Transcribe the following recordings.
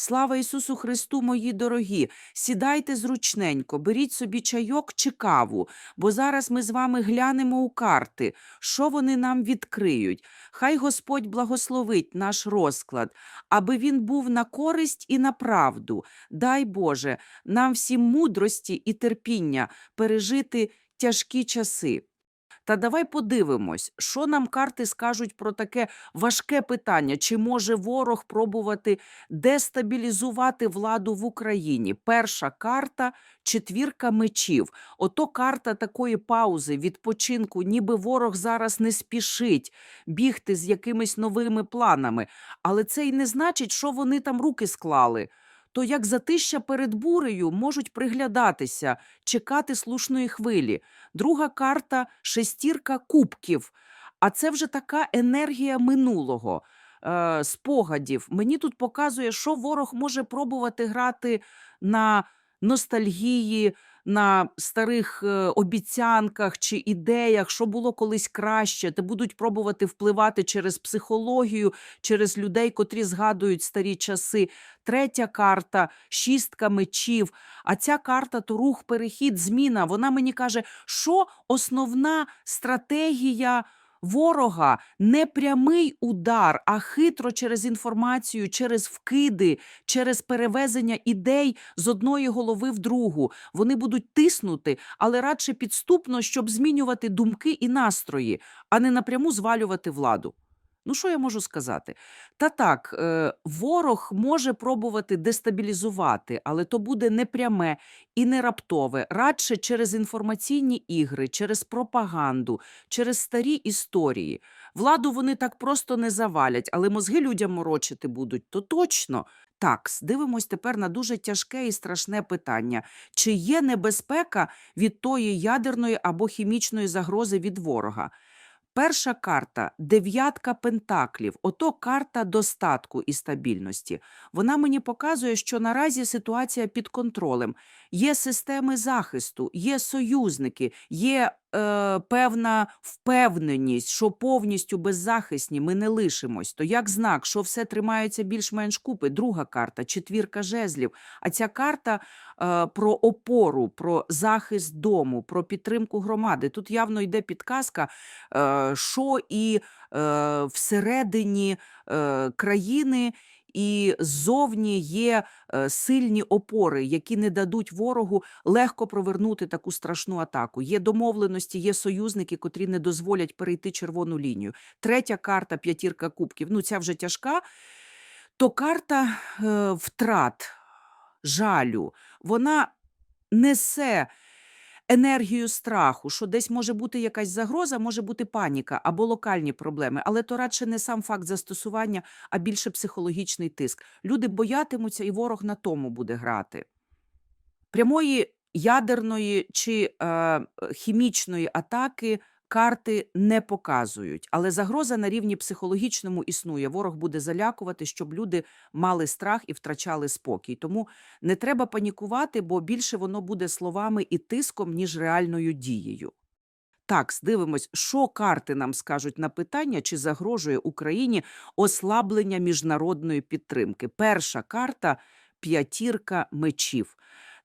Слава Ісусу Христу, мої дорогі! Сідайте зручненько, беріть собі чайок чи каву, бо зараз ми з вами глянемо у карти, що вони нам відкриють. Хай Господь благословить наш розклад, аби він був на користь і на правду. Дай Боже, нам всім мудрості і терпіння пережити тяжкі часи. Та давай подивимось, що нам карти скажуть про таке важке питання: чи може ворог пробувати дестабілізувати владу в Україні? Перша карта четвірка мечів. Ото карта такої паузи, відпочинку, ніби ворог зараз не спішить бігти з якимись новими планами. Але це й не значить, що вони там руки склали. То як затища перед бурею можуть приглядатися, чекати слушної хвилі. Друга карта шестірка кубків. А це вже така енергія минулого, е, спогадів. Мені тут показує, що ворог може пробувати грати на ностальгії, на старих е, обіцянках чи ідеях, що було колись краще, ти будуть пробувати впливати через психологію, через людей, котрі згадують старі часи. Третя карта шістка мечів. А ця карта то рух, перехід, зміна. Вона мені каже, що основна стратегія ворога не прямий удар, а хитро через інформацію, через вкиди, через перевезення ідей з одної голови в другу. Вони будуть тиснути, але радше підступно, щоб змінювати думки і настрої, а не напряму звалювати владу. Ну, що я можу сказати? Та так, е, ворог може пробувати дестабілізувати, але то буде не пряме і не раптове, радше через інформаційні ігри, через пропаганду, через старі історії. Владу вони так просто не завалять, але мозги людям морочити будуть, то точно. Так, дивимось тепер на дуже тяжке і страшне питання: чи є небезпека від тої ядерної або хімічної загрози від ворога? Перша карта дев'ятка пентаклів. Ото карта достатку і стабільності. Вона мені показує, що наразі ситуація під контролем. Є системи захисту, є союзники, є е, певна впевненість, що повністю беззахисні ми не лишимось. То як знак, що все тримається більш-менш купи. Друга карта четвірка жезлів. А ця карта е, про опору, про захист дому, про підтримку громади. Тут явно йде підказка, е, що і е, всередині е, країни. І ззовні є е, сильні опори, які не дадуть ворогу легко провернути таку страшну атаку. Є домовленості, є союзники, котрі не дозволять перейти червону лінію. Третя карта п'ятірка кубків. Ну, ця вже тяжка. То карта е, втрат, жалю, вона несе енергію страху, що десь може бути якась загроза, може бути паніка або локальні проблеми, але то радше не сам факт застосування, а більше психологічний тиск. Люди боятимуться, і ворог на тому буде грати. Прямої ядерної чи е, хімічної атаки карти не показують, але загроза на рівні психологічному існує. Ворог буде залякувати, щоб люди мали страх і втрачали спокій. Тому не треба панікувати, бо більше воно буде словами і тиском, ніж реальною дією. Так, дивимось, що карти нам скажуть на питання, чи загрожує Україні ослаблення міжнародної підтримки. Перша карта п'ятірка мечів.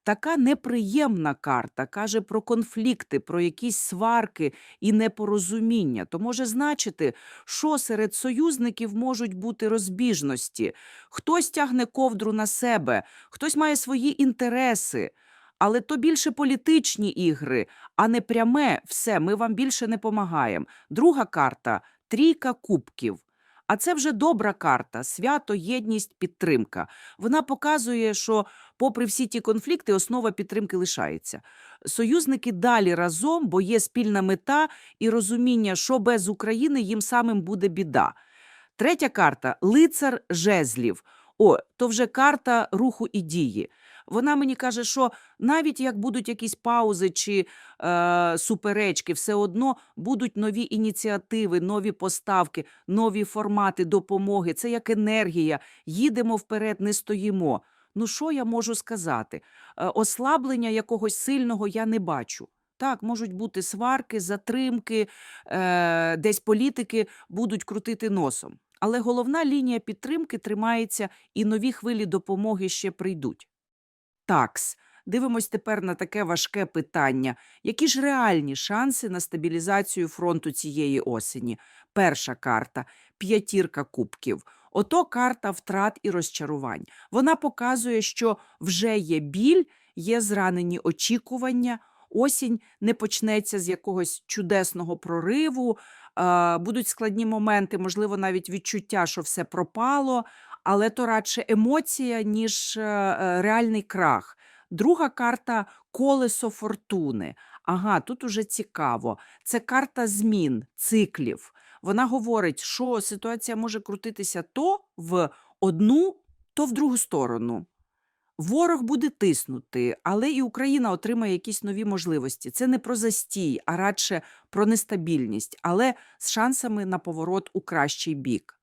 Така неприємна карта каже про конфлікти, про якісь сварки і непорозуміння. То може значити, що серед союзників можуть бути розбіжності. Хтось тягне ковдру на себе, хтось має свої інтереси. Але то більше політичні ігри, а не пряме все, ми вам більше не помагаємо. Друга карта трійка кубків. А це вже добра карта свято, єдність, підтримка. Вона показує, що, попри всі ті конфлікти, основа підтримки лишається. Союзники далі разом, бо є спільна мета і розуміння, що без України їм самим буде біда. Третя карта лицар жезлів. О, то вже карта руху і дії. Вона мені каже, що навіть як будуть якісь паузи чи е, суперечки, все одно будуть нові ініціативи, нові поставки, нові формати допомоги. Це як енергія. Їдемо вперед, не стоїмо. Ну що я можу сказати? Е, ослаблення якогось сильного я не бачу. Так, можуть бути сварки, затримки, е, десь політики будуть крутити носом. Але головна лінія підтримки тримається, і нові хвилі допомоги ще прийдуть. Такс. Дивимось тепер на таке важке питання. Які ж реальні шанси на стабілізацію фронту цієї осені? Перша карта п'ятірка кубків. Ото карта втрат і розчарувань. Вона показує, що вже є біль, є зранені очікування. Осінь не почнеться з якогось чудесного прориву, будуть складні моменти, можливо, навіть відчуття, що все пропало, але то радше емоція, ніж е, е, реальний крах. Друга карта колесо фортуни. Ага, тут уже цікаво. Це карта змін, циклів. Вона говорить, що ситуація може крутитися то в одну, то в другу сторону. Ворог буде тиснути, але і Україна отримає якісь нові можливості. Це не про застій, а радше про нестабільність, але з шансами на поворот у кращий бік.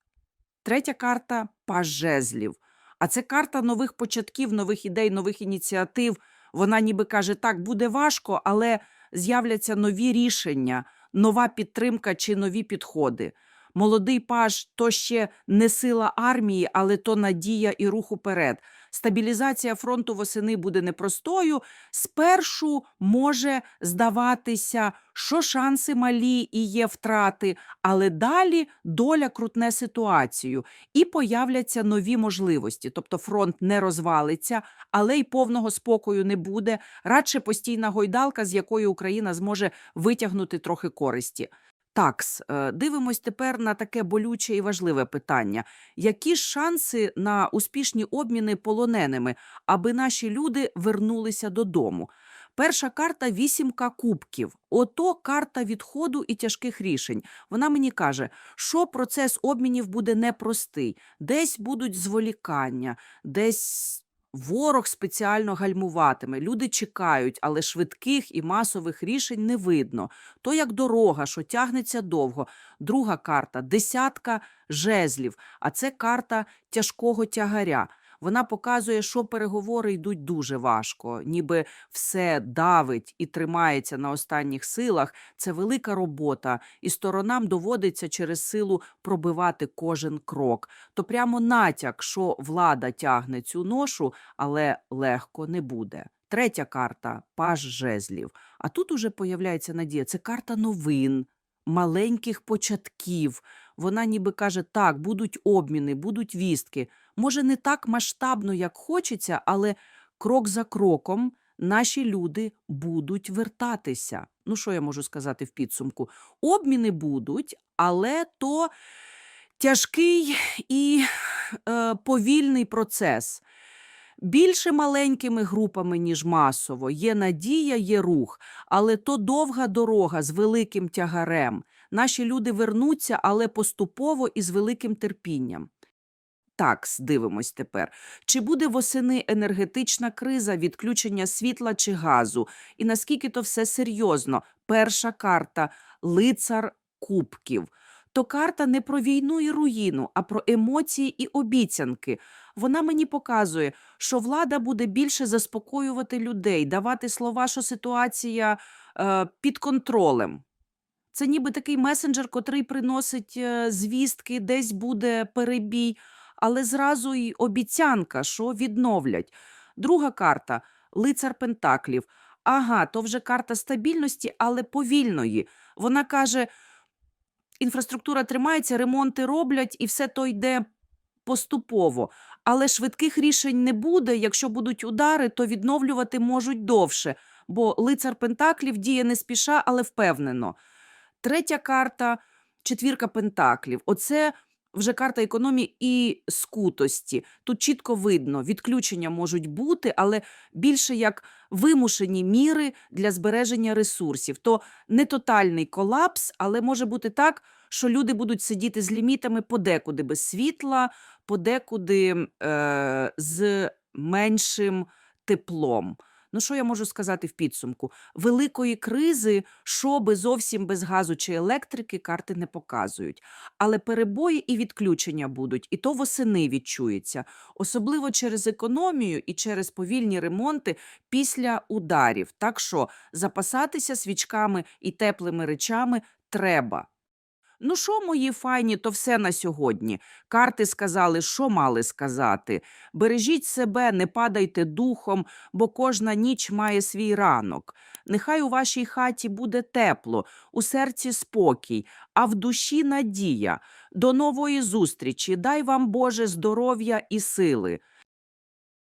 Третя карта паж жезлів. А це карта нових початків, нових ідей, нових ініціатив. Вона ніби каже: так, буде важко, але з'являться нові рішення, нова підтримка чи нові підходи. Молодий паж то ще не сила армії, але то надія і рух уперед. Стабілізація фронту восени буде непростою. Спершу може здаватися, що шанси малі і є втрати, але далі доля крутне ситуацію і появляться нові можливості. Тобто фронт не розвалиться, але й повного спокою не буде. Радше постійна гойдалка, з якої Україна зможе витягнути трохи користі. Такс, е, дивимось тепер на таке болюче і важливе питання. Які ж шанси на успішні обміни полоненими, аби наші люди вернулися додому? Перша карта вісімка кубків. Ото карта відходу і тяжких рішень. Вона мені каже, що процес обмінів буде непростий, десь будуть зволікання, десь ворог спеціально гальмуватиме. Люди чекають, але швидких і масових рішень не видно. То як дорога, що тягнеться довго. Друга карта десятка жезлів, а це карта тяжкого тягаря. Вона показує, що переговори йдуть дуже важко, ніби все давить і тримається на останніх силах. Це велика робота, і сторонам доводиться через силу пробивати кожен крок. То прямо натяк, що влада тягне цю ношу, але легко не буде. Третя карта паж жезлів. А тут уже появляється надія. Це карта новин, маленьких початків. Вона ніби каже: так, будуть обміни, будуть вістки. Може, не так масштабно, як хочеться, але крок за кроком наші люди будуть вертатися. Ну, що я можу сказати в підсумку? Обміни будуть, але то тяжкий і е, повільний процес. Більше маленькими групами, ніж масово, є надія, є рух, але то довга дорога з великим тягарем. Наші люди вернуться, але поступово і з великим терпінням. Так, дивимось тепер. Чи буде восени енергетична криза, відключення світла чи газу? І наскільки то все серйозно? Перша карта лицар кубків. То карта не про війну і руїну, а про емоції і обіцянки. Вона мені показує, що влада буде більше заспокоювати людей, давати слова, що ситуація е, під контролем. Це ніби такий месенджер, котрий приносить е, звістки, десь буде перебій, але зразу й обіцянка, що відновлять. Друга карта лицар Пентаклів. Ага, то вже карта стабільності, але повільної. Вона каже: інфраструктура тримається, ремонти роблять, і все то йде поступово. Але швидких рішень не буде. Якщо будуть удари, то відновлювати можуть довше, бо лицар Пентаклів діє не спіша, але впевнено. Третя карта четвірка пентаклів. Оце вже карта економії і скутості. Тут чітко видно, відключення можуть бути, але більше як вимушені міри для збереження ресурсів. То не тотальний колапс, але може бути так, що люди будуть сидіти з лімітами подекуди без світла, подекуди е, з меншим теплом. Ну, що я можу сказати в підсумку? Великої кризи, що би зовсім без газу чи електрики, карти не показують. Але перебої і відключення будуть, і то восени відчується, особливо через економію і через повільні ремонти після ударів. Так що запасатися свічками і теплими речами треба. Ну що, мої файні, то все на сьогодні. Карти сказали, що мали сказати. Бережіть себе, не падайте духом, бо кожна ніч має свій ранок. Нехай у вашій хаті буде тепло, у серці спокій, а в душі надія. До нової зустрічі. Дай вам Боже здоров'я і сили.